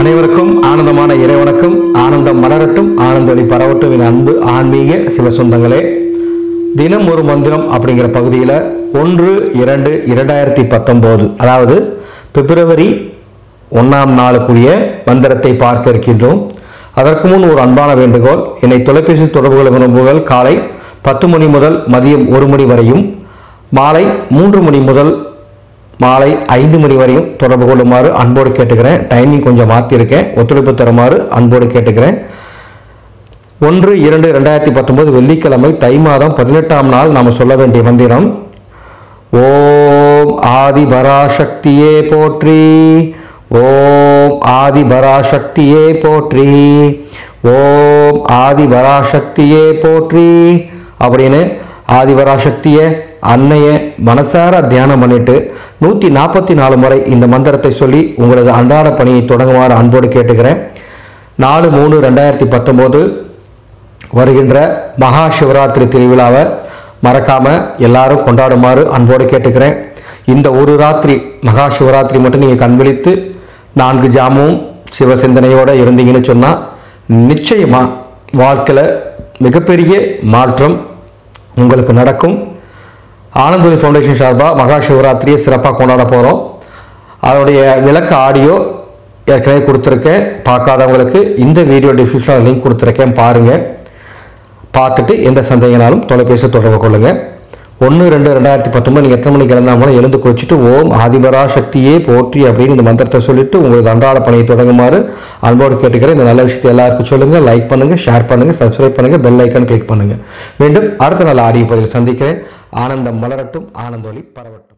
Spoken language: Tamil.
அனைவருக்கும் ஆனந்தமான இறைவனுக்கும் ஆனந்தம் மலரட்டும் ஆனந்தொலி பரவட்டும் என் அன்பு ஆன்மீக சிவ சொந்தங்களே. தினம் ஒரு மந்திரம் அப்படிங்கிற பகுதியில் ஒன்று இரண்டு இரண்டாயிரத்தி பத்தொம்போது அதாவது பிப்ரவரி ஒன்றாம் நாளுக்குரிய மந்திரத்தை பார்க்க இருக்கின்றோம். அதற்கு முன் ஒரு அன்பான வேண்டுகோள் என்னை தொலைபேசி தொடர்புகளை விரும்புகள் காலை பத்து மணி முதல் மதியம் ஒரு மணி வரையும் மாலை மூன்று மணி முதல் மாலை ஐந்து மணி வரையும் தொடர்பு கொள்ளுமாறு அன்போடு கேட்டுக்கிறேன். டைமிங் கொஞ்சம் மாற்றியிருக்கேன் ஒத்துழைப்பு தருமாறு அன்போடு கேட்டுக்கிறேன். ஒன்று இரண்டு ரெண்டாயிரத்தி பத்தொன்பது வெள்ளிக்கிழமை தை மாதம் பதினெட்டாம் நாள் நாம் சொல்ல வேண்டிய மந்திரம். ஓம் ஆதி பராசக்தியே போற்றி. ஓம் ஆதி பராசக்தியே போற்றி. ஓம் ஆதி பராசக்தியே போற்றி. அப்படின்னு ஆதிபராசக்தியை அன்னைய மனசார தியானம் பண்ணிட்டு நூற்றி நாற்பத்தி நாலு முறை இந்த மந்திரத்தை சொல்லி உங்களது அன்றாட பணியை தொடங்குமாறு அன்போடு கேட்டுக்கிறேன். நாலு மூணு ரெண்டாயிரத்தி பத்தொம்போது வருகின்ற மகா சிவராத்திரி திருவிழாவை மறக்காமல் எல்லாரும் கொண்டாடுமாறு அன்போடு கேட்டுக்கிறேன். இந்த ஒரு ராத்திரி மகா சிவராத்திரி மட்டும் நீங்கள் கண்விழித்து நான்கு ஜாமும் சிவசிந்தனையோடு இருந்தீங்கன்னு சொன்னால் நிச்சயமாக வாழ்க்கையில் மிகப்பெரிய மாற்றம் உங்களுக்கு நடக்கும். ஆனந்தொலி ஃபவுண்டேஷன் சார்பாக மகா சிவராத்திரியை சிறப்பாக கொண்டாட போகிறோம் அதனுடைய விளக்க ஆடியோ ஏற்கனவே கொடுத்துருக்கேன். பார்க்காதவங்களுக்கு இந்த வீடியோ டிஸ்கிரிப்ஷனில் லிங்க் கொடுத்துருக்கேன். பாருங்கள் பார்த்துட்டு எந்த சந்தேகனாலும் தொலைபேசி தொடர்பு கொள்ளுங்கள் ஒன்று ரெண்டு ரெண்டாயிரத்தி பத்தொம்பது நீங்கள் எத்தனை மணிக்கு இறந்தாலும் எழுந்து குளிச்சுட்டு ஓம் ஆதிபரா சக்தியே போற்றி அப்படின்னு இந்த மந்திரத்தை சொல்லிட்டு உங்களுக்கு அன்றாட பணியை தொடங்குமாறு அன்போடு கேட்டுக்கிறேன். இந்த நல்ல விஷயத்தை எல்லாருக்கும் சொல்லுங்கள் லைக் பண்ணுங்கள் ஷேர் பண்ணுங்கள் சப்ஸ்கிரைப் பண்ணுங்கள் பெல் ஐக்கான் கிளிக் பண்ணுங்கள் மீண்டும் அடுத்த நாள் ஆடிய பதில் சந்திக்கிறேன். ஆனந்தம் மலரட்டும் ஆனந்தொலி பரவட்டும்.